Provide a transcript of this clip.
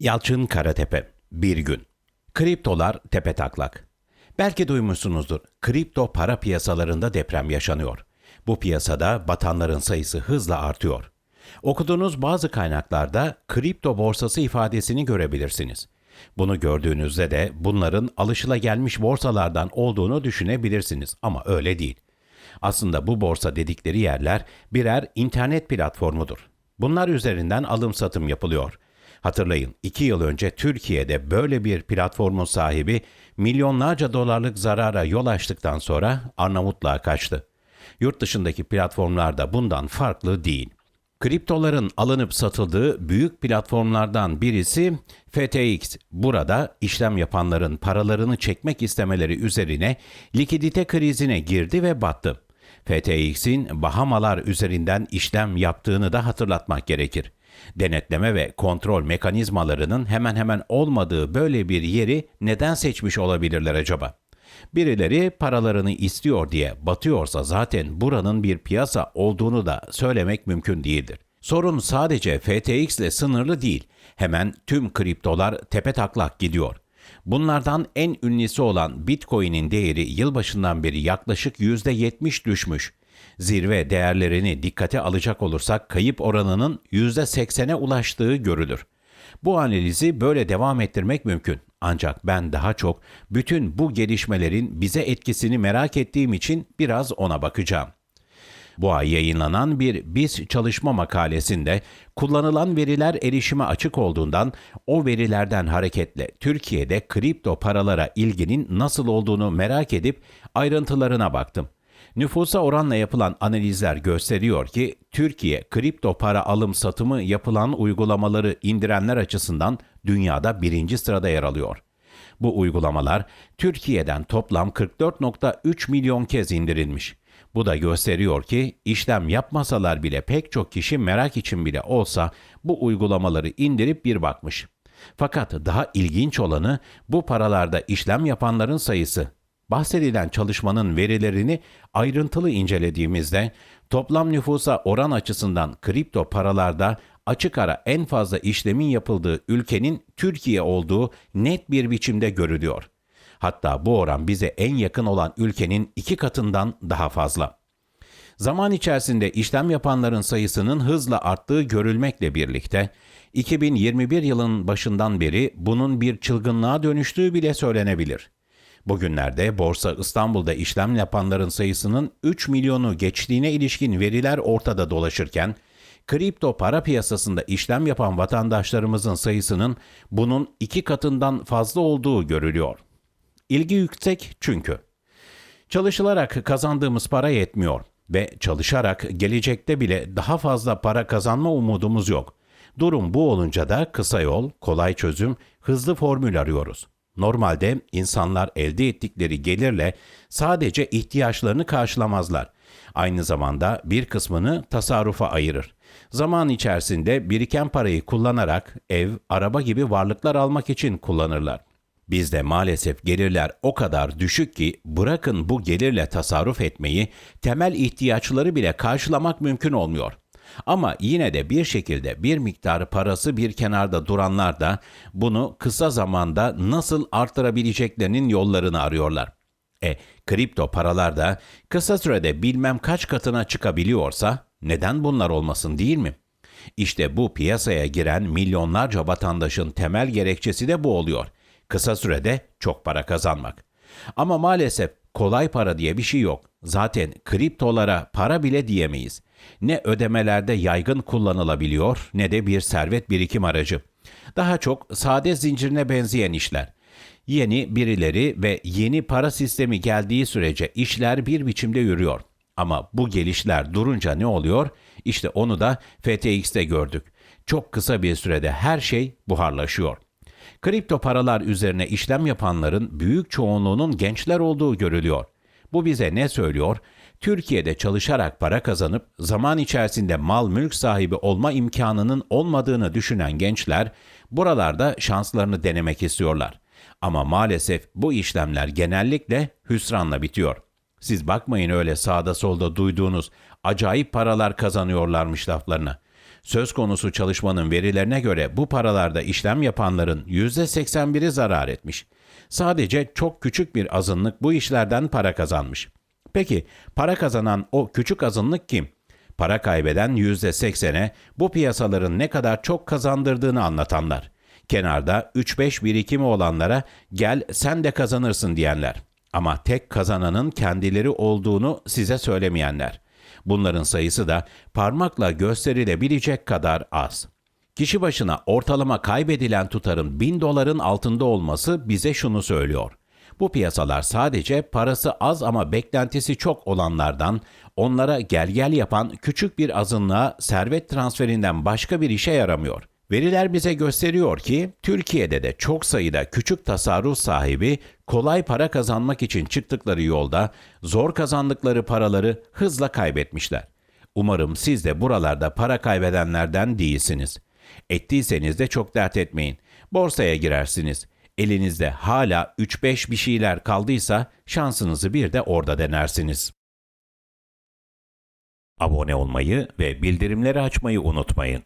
Yalçın Karatepe Bir gün Kriptolar tepe taklak. Belki duymuşsunuzdur. Kripto para piyasalarında deprem yaşanıyor. Bu piyasada batanların sayısı hızla artıyor. Okuduğunuz bazı kaynaklarda kripto borsası ifadesini görebilirsiniz. Bunu gördüğünüzde de bunların alışılagelmiş borsalardan olduğunu düşünebilirsiniz ama öyle değil. Aslında bu borsa dedikleri yerler birer internet platformudur. Bunlar üzerinden alım satım yapılıyor. Hatırlayın 2 yıl önce Türkiye'de böyle bir platformun sahibi milyonlarca dolarlık zarara yol açtıktan sonra Arnavutluğa kaçtı. Yurt dışındaki platformlar da bundan farklı değil. Kriptoların alınıp satıldığı büyük platformlardan birisi FTX. Burada işlem yapanların paralarını çekmek istemeleri üzerine likidite krizine girdi ve battı. FTX'in Bahamalar üzerinden işlem yaptığını da hatırlatmak gerekir. Denetleme ve kontrol mekanizmalarının hemen hemen olmadığı böyle bir yeri neden seçmiş olabilirler acaba? Birileri paralarını istiyor diye batıyorsa zaten buranın bir piyasa olduğunu da söylemek mümkün değildir. Sorun sadece FTX ile sınırlı değil. Hemen tüm kriptolar tepe taklak gidiyor. Bunlardan en ünlüsü olan Bitcoin'in değeri yılbaşından beri yaklaşık %70 düşmüş. Zirve değerlerini dikkate alacak olursak kayıp oranının %80'e ulaştığı görülür. Bu analizi böyle devam ettirmek mümkün. Ancak ben daha çok bütün bu gelişmelerin bize etkisini merak ettiğim için biraz ona bakacağım. Bu ay yayınlanan bir BIS çalışma makalesinde kullanılan veriler erişime açık olduğundan o verilerden hareketle Türkiye'de kripto paralara ilginin nasıl olduğunu merak edip ayrıntılarına baktım. Nüfusa oranla yapılan analizler gösteriyor ki Türkiye kripto para alım satımı yapılan uygulamaları indirenler açısından dünyada birinci sırada yer alıyor. Bu uygulamalar Türkiye'den toplam 44.3 milyon kez indirilmiş. Bu da gösteriyor ki işlem yapmasalar bile pek çok kişi merak için bile olsa bu uygulamaları indirip bir bakmış. Fakat daha ilginç olanı bu paralarda işlem yapanların sayısı. Bahsedilen çalışmanın verilerini ayrıntılı incelediğimizde toplam nüfusa oran açısından kripto paralarda açık ara en fazla işlemin yapıldığı ülkenin Türkiye olduğu net bir biçimde görülüyor. Hatta bu oran bize en yakın olan ülkenin iki katından daha fazla. Zaman içerisinde işlem yapanların sayısının hızla arttığı görülmekle birlikte 2021 yılın başından beri bunun bir çılgınlığa dönüştüğü bile söylenebilir. Bugünlerde Borsa İstanbul'da işlem yapanların sayısının 3 milyonu geçtiğine ilişkin veriler ortada dolaşırken, kripto para piyasasında işlem yapan vatandaşlarımızın sayısının bunun iki katından fazla olduğu görülüyor. İlgi yüksek çünkü. Çalışılarak kazandığımız para yetmiyor ve çalışarak gelecekte bile daha fazla para kazanma umudumuz yok. Durum bu olunca da kısa yol, kolay çözüm, hızlı formül arıyoruz. Normalde insanlar elde ettikleri gelirle sadece ihtiyaçlarını karşılamazlar. Aynı zamanda bir kısmını tasarrufa ayırır. Zaman içerisinde biriken parayı kullanarak ev, araba gibi varlıklar almak için kullanırlar. Bizde maalesef gelirler o kadar düşük ki bırakın bu gelirle tasarruf etmeyi, temel ihtiyaçları bile karşılamak mümkün olmuyor. Ama yine de bir şekilde bir miktar parası bir kenarda duranlar da bunu kısa zamanda nasıl arttırabileceklerinin yollarını arıyorlar. E, kripto paralar da kısa sürede bilmem kaç katına çıkabiliyorsa neden bunlar olmasın değil mi? İşte bu piyasaya giren milyonlarca vatandaşın temel gerekçesi de bu oluyor. Kısa sürede çok para kazanmak. Ama maalesef kolay para diye bir şey yok. Zaten kriptolara para bile diyemeyiz. Ne ödemelerde yaygın kullanılabiliyor ne de bir servet birikim aracı. Daha çok sade zincirine benzeyen işler. Yeni birileri ve yeni para sistemi geldiği sürece işler bir biçimde yürüyor. Ama bu gelişler durunca ne oluyor? İşte onu da FTX'te gördük. Çok kısa bir sürede her şey buharlaşıyor. Kripto paralar üzerine işlem yapanların büyük çoğunluğunun gençler olduğu görülüyor. Bu bize ne söylüyor? Türkiye'de çalışarak para kazanıp zaman içerisinde mal mülk sahibi olma imkanının olmadığını düşünen gençler buralarda şanslarını denemek istiyorlar. Ama maalesef bu işlemler genellikle hüsranla bitiyor. Siz bakmayın öyle sağda solda duyduğunuz acayip paralar kazanıyorlarmış laflarına. Söz konusu çalışmanın verilerine göre bu paralarda işlem yapanların %81'i zarar etmiş. Sadece çok küçük bir azınlık bu işlerden para kazanmış. Peki para kazanan o küçük azınlık kim? Para kaybeden %80'e bu piyasaların ne kadar çok kazandırdığını anlatanlar. Kenarda 3-5 birikimi olanlara gel sen de kazanırsın diyenler. Ama tek kazananın kendileri olduğunu size söylemeyenler. Bunların sayısı da parmakla gösterilebilecek kadar az. Kişi başına ortalama kaybedilen tutarın 1000 doların altında olması bize şunu söylüyor. Bu piyasalar sadece parası az ama beklentisi çok olanlardan, onlara gel gel yapan küçük bir azınlığa servet transferinden başka bir işe yaramıyor. Veriler bize gösteriyor ki Türkiye'de de çok sayıda küçük tasarruf sahibi kolay para kazanmak için çıktıkları yolda zor kazandıkları paraları hızla kaybetmişler. Umarım siz de buralarda para kaybedenlerden değilsiniz. Ettiyseniz de çok dert etmeyin. Borsaya girersiniz. Elinizde hala 3-5 bir şeyler kaldıysa şansınızı bir de orada denersiniz. Abone olmayı ve bildirimleri açmayı unutmayın.